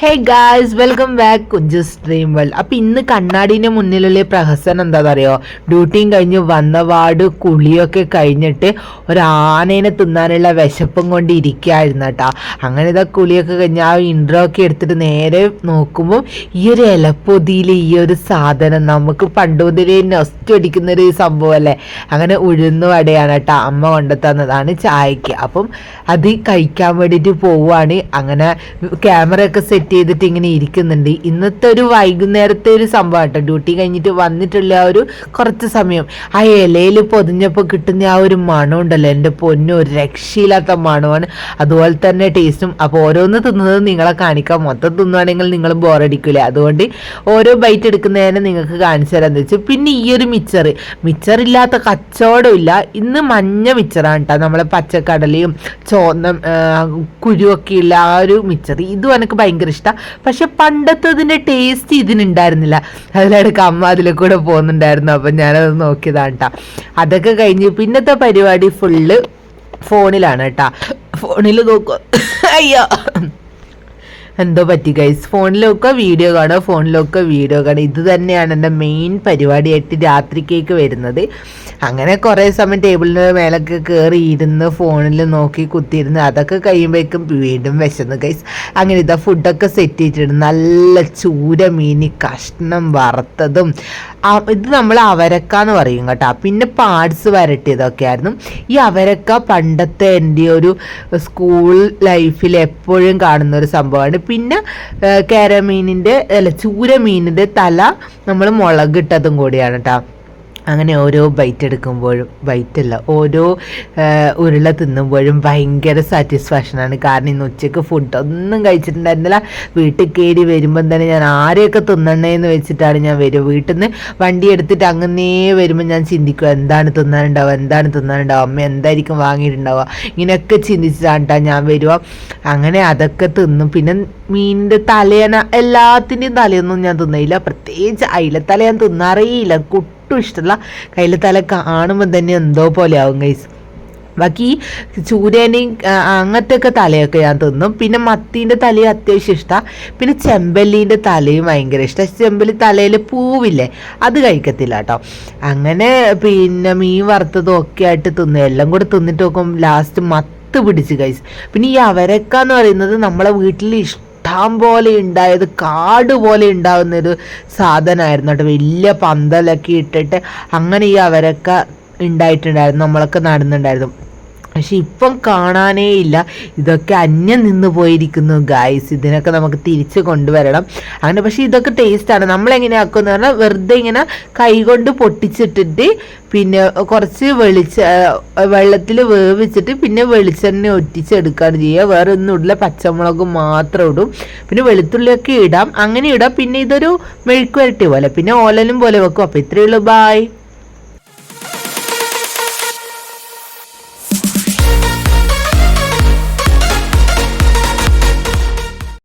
Hey guys welcome back Kunju stream world appam ഇന്ന് കണ്ണാടിന്റെ മുന്നിലുള്ള പ്രഹസനം എന്താണെന്ന് അറിയോ ഡ്യൂട്ടിയും കഴിഞ്ഞ് വന്ന വാട് കുളിയൊക്കെ കഴിഞ്ഞിട്ട് ഒരു ആനേനെ തിന്നാനുള്ള വിശപ്പും കൊണ്ട് ഇരിക്കുകയായിരുന്നു കേട്ടോ. അങ്ങനെ ഇതാ കുളിയൊക്കെ കഴിഞ്ഞ് ആ ഇൻട്രോ ഒക്കെ എടുത്തിട്ട് നേരെ നോക്കുമ്പോൾ ഈ ഒരു ഇലപ്പൊതിയിൽ ഈ ഒരു സാധനം നമുക്ക് പണ്ട് മുതലേ നൊസ്റ്റ് അടിക്കുന്ന ഒരു സംഭവമല്ലേ അങ്ങനെ ഉഴുന്നു വടയാണ് കേട്ടോ അമ്മ കൊണ്ടു തന്നതാണ് ചായക്ക്. അപ്പം അത് കഴിക്കാൻ വേണ്ടിയിട്ട് പോവുകയാണ്. അങ്ങനെ ക്യാമറ ഒക്കെ സെറ്റ് ചെയ്തിട്ട് ഇങ്ങനെ ഇരിക്കുന്നുണ്ട്. ഇന്നത്തെ ഒരു വൈകുന്നേരത്തെ ഒരു സംഭവം കേട്ടോ ഡ്യൂട്ടി കഴിഞ്ഞിട്ട് വന്നിട്ടുള്ള ഒരു കുറച്ച് സമയം. ആ ഇലയിൽ പൊതിഞ്ഞപ്പോൾ കിട്ടുന്ന ആ ഒരു മണം ഉണ്ടല്ലോ. എന്റെ പൊന്നും ഒരു രക്ഷയില്ലാത്ത മണമാണ് അതുപോലെ തന്നെ ടേസ്റ്റും. അപ്പോൾ ഓരോന്ന് തിന്നുന്നത് നിങ്ങളെ കാണിക്കാം. മൊത്തം തിന്നുവാണെങ്കിൽ നിങ്ങൾ ബോറടിക്കില്ല അതുകൊണ്ട് ഓരോ ബൈറ്റ് എടുക്കുന്നതിനെ നിങ്ങൾക്ക് കാണിച്ചു തരാമെന്ന് വെച്ചു പിന്നെ ഈ ഒരു മിച്ചർ മിച്ചറില്ലാത്ത കച്ചവടം ഇല്ല. ഇന്ന് മഞ്ഞ മിച്ചറാണ് കേട്ടോ നമ്മളെ പച്ചക്കടലയും ചോന്ന കുരുവൊക്കെയുള്ള ആ ഒരു മിച്ചർ ഇതും എനിക്ക് ഭയങ്കര ഇഷ്ടമാണ് പക്ഷെ പണ്ടത്തതിന്റെ ടേസ്റ്റ് ഇതിനുണ്ടായിരുന്നില്ല. അതിലിടക്ക് അമ്മ അതിൽ കൂടെ പോകുന്നുണ്ടായിരുന്നു. അപ്പം ഞാനത് നോക്കിയതാണ് കേട്ടോ അതൊക്കെ കഴിഞ്ഞ് പിന്നത്തെ പരിപാടി ഫുള്ള് ഫോണിലാണ് കേട്ടോ ഫോണിൽ നോക്കുക അയ്യോ. എന്തോ പറ്റി ഗൈസ് ഫോണിലൊക്കെ വീഡിയോ കാണുക ഫോണിലൊക്കെ വീഡിയോ കാണുക. ഇത് തന്നെയാണ് എന്റെ മെയിൻ പരിപാടിയായിട്ട് രാത്രിക്കേക്ക് വരുന്നത്. അങ്ങനെ കുറേ സമയം ടേബിളിന് മേലൊക്കെ കയറി ഇരുന്ന് ഫോണിൽ നോക്കി കുത്തിയിരുന്ന് അതൊക്കെ കഴിയുമ്പോഴേക്കും വീണ്ടും വിശന്ന് ഗൈസ് അങ്ങനെ ഇതാ ഫുഡൊക്കെ സെറ്റ് ചെയ്തിട്ടുണ്ട്. നല്ല ചൂര മീനി കഷ്ണം വറുത്തതും. ഇത് നമ്മൾ അവരക്ക എന്ന് പറയും കേട്ടോ. പിന്നെ പാർട്സ് വരട്ടിയതൊക്കെ ആയിരുന്നു ഈ അവരക്ക പണ്ടത്തെ എന്റെ ഒരു സ്കൂൾ ലൈഫിൽ എപ്പോഴും കാണുന്ന ഒരു സംഭവമാണ്. പിന്നെ കേരമീനിന്റെ അല്ല ചൂരമീനിന്റെ തല നമ്മൾ മുളകിട്ടതും കൂടിയാണ് കേട്ടോ അങ്ങനെ ഓരോ ബൈറ്റ് എടുക്കുമ്പോഴും ബൈറ്റല്ല ഓരോ ഉരുള തിന്നുമ്പോഴും ഭയങ്കര സാറ്റിസ്ഫാക്ഷനാണ് കാരണം ഇന്ന് ഉച്ചയ്ക്ക് ഫുഡ് ഒന്നും കഴിച്ചിട്ടുണ്ടായിരുന്നില്ല. വീട്ടിൽ കയറി വരുമ്പം തന്നെ ഞാൻ ആരെയൊക്കെ തിന്നണേന്ന് വെച്ചിട്ടാണ് ഞാൻ വരും വീട്ടിൽ നിന്ന് വണ്ടി എടുത്തിട്ട് അങ്ങനെ വരുമ്പോൾ ഞാൻ ചിന്തിക്കും എന്താണ് തിന്നാനുണ്ടാവുക എന്താണ് തിന്നാനുണ്ടാവുക അമ്മ എന്തായിരിക്കും വാങ്ങിയിട്ടുണ്ടാവുക. ഇങ്ങനെയൊക്കെ ചിന്തിച്ചിട്ടാണ് ഞാൻ വരുക. അങ്ങനെ അതൊക്കെ തിന്നും. പിന്നെ മീനിന്റെ തലേന എല്ലാത്തിന്റെയും തലയൊന്നും ഞാൻ തിന്നയില്ല. പ്രത്യേകിച്ച് അയിലത്തല ഞാൻ തിന്നാറേയില്ല. കുട്ടി ഒട്ടും ഇഷ്ടമല്ല കയ്യിൽ തല കാണുമ്പോൾ തന്നെ എന്തോ പോലെ ആവും ഗൈസ് ബാക്കി ചൂരേനെയും അങ്ങനത്തെ ഒക്കെ തലയൊക്കെ ഞാൻ തിന്നും. പിന്നെ മത്തീന്റെ തലയും അത്യാവശ്യം ഇഷ്ടമാണ് പിന്നെ ചെമ്പല്ലീന്റെ തലയും ഭയങ്കര ഇഷ്ടം. ചെമ്പല്ലി തലയിൽ പൂവില്ലേ അത് കഴിക്കത്തില്ല കേട്ടോ അങ്ങനെ പിന്നെ മീൻ വറുത്തതും ഒക്കെ ആയിട്ട് തിന്നും. എല്ലാം കൂടെ തിന്നിട്ട് നോക്കും ലാസ്റ്റ് മത്ത് പിടിച്ച് കഴിച്ച് പിന്നെ ഈ അവരക്ക എന്ന് പറയുന്നത് നമ്മളെ വീട്ടിൽ ഇഷ്ടം ഇഷ്ടം പോലെ ഉണ്ടായത് കാട് പോലെ ഉണ്ടാകുന്ന ഒരു സാധനമായിരുന്നു കേട്ടോ. വലിയ പന്തലൊക്കെ ഇട്ടിട്ട് അങ്ങനെ ഈ അവരൊക്കെ ഉണ്ടായിട്ടുണ്ടായിരുന്നു നമ്മളൊക്കെ നടന്നുണ്ടായിരുന്നു പക്ഷെ ഇപ്പം കാണാനേ ഇല്ല. ഇതൊക്കെ അന്യം നിന്ന് പോയിരിക്കുന്നു ഗായ്സ് ഇതിനൊക്കെ നമുക്ക് തിരിച്ച് കൊണ്ടുവരണം. അങ്ങനെ പക്ഷേ ഇതൊക്കെ ടേസ്റ്റാണ് നമ്മളെങ്ങനെ ആക്കുമെന്ന് പറഞ്ഞാൽ വെറുതെ ഇങ്ങനെ കൈകൊണ്ട് പൊട്ടിച്ചിട്ടിട്ട് പിന്നെ കുറച്ച് വെളിച്ച വെള്ളത്തിൽ വേവിച്ചിട്ട് പിന്നെ വെളിച്ചെണ്ണ ഒറ്റിച്ചെടുക്കുകയാണ് ചെയ്യുക. വേറെ ഒന്നും ഇടില്ല. പച്ചമുളക് മാത്രം ഇടും. പിന്നെ വെളുത്തുള്ളിയൊക്കെ ഇടാം. അങ്ങനെ ഇടാം. പിന്നെ ഇതൊരു മെഴുക്ക് വരട്ടി പോലെ. പിന്നെ ഓലനും പോലെ വെക്കും. അപ്പോൾ ഇത്രയേ ഉള്ളൂ. ബായ്